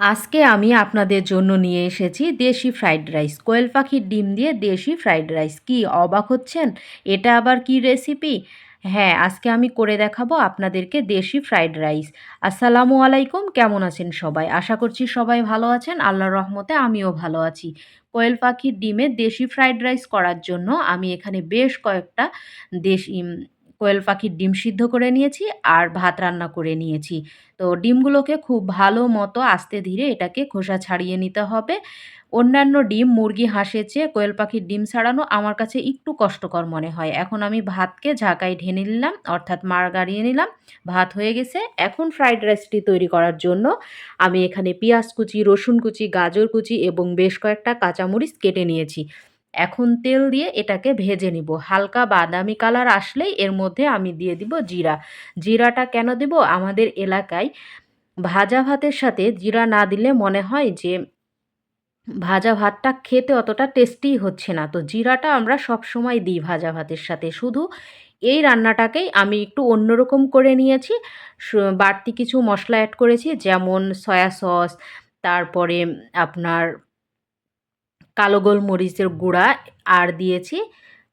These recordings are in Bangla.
আজকে আমি আপনাদের জন্য নিয়ে এসেছি দেশি ফ্রাইড রাইস। কোয়েল পাখির ডিম দিয়ে দেশি ফ্রাইড রাইস। কি অবাক হচ্ছেন? এটা আবার কি রেসিপি? হ্যাঁ আজকে আমি করে দেখাবো আপনাদেরকে দেশি ফ্রাইড রাইস। আসসালামু আলাইকুম, কেমন আছেন সবাই? আশা করছি সবাই ভালো আছেন। আল্লাহর রহমতে আমিও ভালো আছি। কোয়েল পাখির ডিমে দেশি ফ্রাইড রাইস করার জন্য আমি এখানে বেশ কয়েকটা দেশি কোয়েল পাখির ডিম সিদ্ধ করে নিয়েছি আর ভাত রান্না করে নিয়েছি। তো ডিমগুলোকে খুব ভালো মতো আস্তে ধীরে এটাকে খোসা ছাড়িয়ে নিতে হবে। অন্যান্য ডিম, মুরগি হাঁসের চেয়ে কোয়েল পাখির ডিম ছাড়ানো আমার কাছে একটু কষ্টকর মনে হয়। এখন আমি ভাতকে ঝাঁকায় ঢেনে নিলাম, অর্থাৎ মার গাড়িয়ে নিলাম, ভাত হয়ে গেছে। এখন ফ্রাইড রাইসটি তৈরি করার জন্য আমি এখানে পেঁয়াজ কুচি, রসুন কুচি, গাজর কুচি এবং বেশ কয়েকটা কাঁচামরিচ কেটে নিয়েছি। এখন তেল দিয়ে এটাকে ভেজে নিব। হালকা বাদামি কালার আসলেই এর মধ্যে আমি দিয়ে দিব জিরা। জিরাটা কেন দেব? আমাদের এলাকায় ভাজা ভাতের সাথে জিরা না দিলে মনে হয় যে ভাজা ভাতটা খেতে অতটা টেস্টি হচ্ছে না। তো জিরাটা আমরা সব সময় দিই ভাজা ভাতের সাথে। শুধু এই রান্নাটাকেই আমি একটু অন্যরকম করে নিয়েছি। বাড়তি কিছু মশলা অ্যাড করেছি যেমন সয়া সস, তারপরে আপনার কালো গোলমরিচের গুঁড়া আর দিয়েছি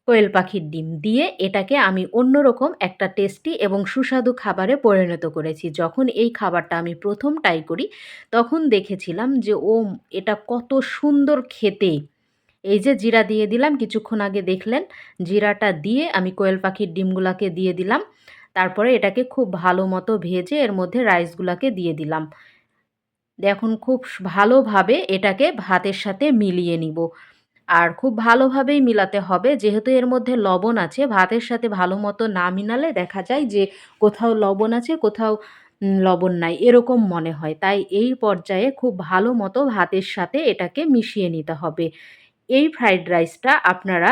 কোয়েল পাখির ডিম দিয়ে। এটাকে আমি অন্যরকম একটা টেস্টি এবং সুস্বাদু খাবারে পরিণত করেছি। যখন এই খাবারটা আমি প্রথম ট্রাই করি, তখন দেখেছিলাম যে ও এটা কত সুন্দর খেতে। এই যে জিরা দিয়ে দিলাম, কিছুক্ষণ আগে দেখলেন, জিরাটা দিয়ে আমি কোয়েল পাখির ডিমগুলাকে দিয়ে দিলাম। তারপরে এটাকে খুব ভালো মতো ভেজে এর মধ্যে রাইসগুলাকে দিয়ে দিলাম। দেখুন খুব ভালোভাবে এটাকে ভাতের সাথে মিলিয়ে নিব। আর খুব ভালোভাবেই মিলাতে হবে, যেহেতু এর মধ্যে লবণ আছে, ভাতের সাথে ভালো মতো না মিলালে দেখা যায় যে কোথাও লবণ আছে, কোথাও লবণ নাই, এরকম মনে হয়। তাই এই পর্যায়ে খুব ভালো মতো ভাতের সাথে এটাকে মিশিয়ে নিতে হবে। এই ফ্রাইড রাইসটা আপনারা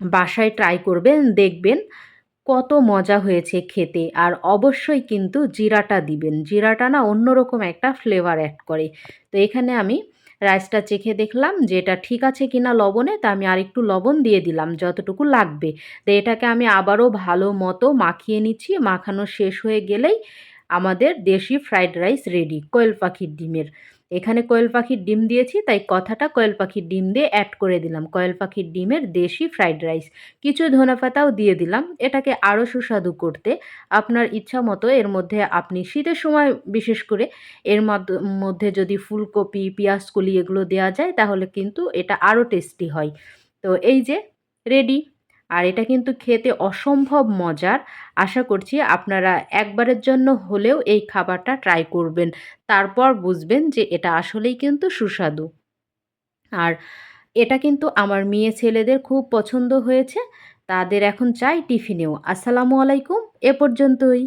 বাসায় ট্রাই করবেন, দেখবেন। কত মজা হয়েছে খেতে। আর অবশ্যই কিন্তু জিরাটা দিবেন। জিরাটা না অন্যরকম একটা ফ্লেভার অ্যাড করে। তো এখানে আমি রাইসটা চেখে দেখলাম যে এটা ঠিক আছে কি না লবণে, তা আমি আরেকটু লবণ দিয়ে দিলাম যতটুকু লাগবে। তো এটাকে আমি আবারও ভালো মতো মাখিয়ে নিচ্ছি। মাখানো শেষ হয়ে গেলেই আমাদের দেশি ফ্রাইড রাইস রেডি কোয়েল পাখির ডিমের। এখানে কোয়েল পাখির ডিম দিয়েছি, তাই কথাটা কোয়েল পাখির ডিম দিয়ে অ্যাড করে দিলাম। কোয়েল পাখির ডিমের দেশি ফ্রাইড রাইস কিছু ধনে পাতাও দিয়ে দিলাম। এটাকে আরও সুস্বাদু করতে আপনার ইচ্ছা মতো এর মধ্যে আপনি শীতের সময় বিশেষ করে এর মধ্যে যদি ফুলকপি, পেঁয়াজকলি এগুলো দেওয়া যায়, তাহলে কিন্তু এটা আরও টেস্টি হয়। তো এই যে রেডি আর এটা কিন্তু খেতে অসম্ভব মজার। আশা করছি আপনারা একবারের জন্য হলেও এই খাবারটা ট্রাই করবেন। তারপর বুঝবেন যে এটা আসলেই কিন্তু সুস্বাদু। আর এটা কিন্তু আমার মেয়ে ছেলেদের খুব পছন্দ হয়েছে। তাদের এখন চাই টিফিনেও। আসসালামু আলাইকুম। এ পর্যন্তই।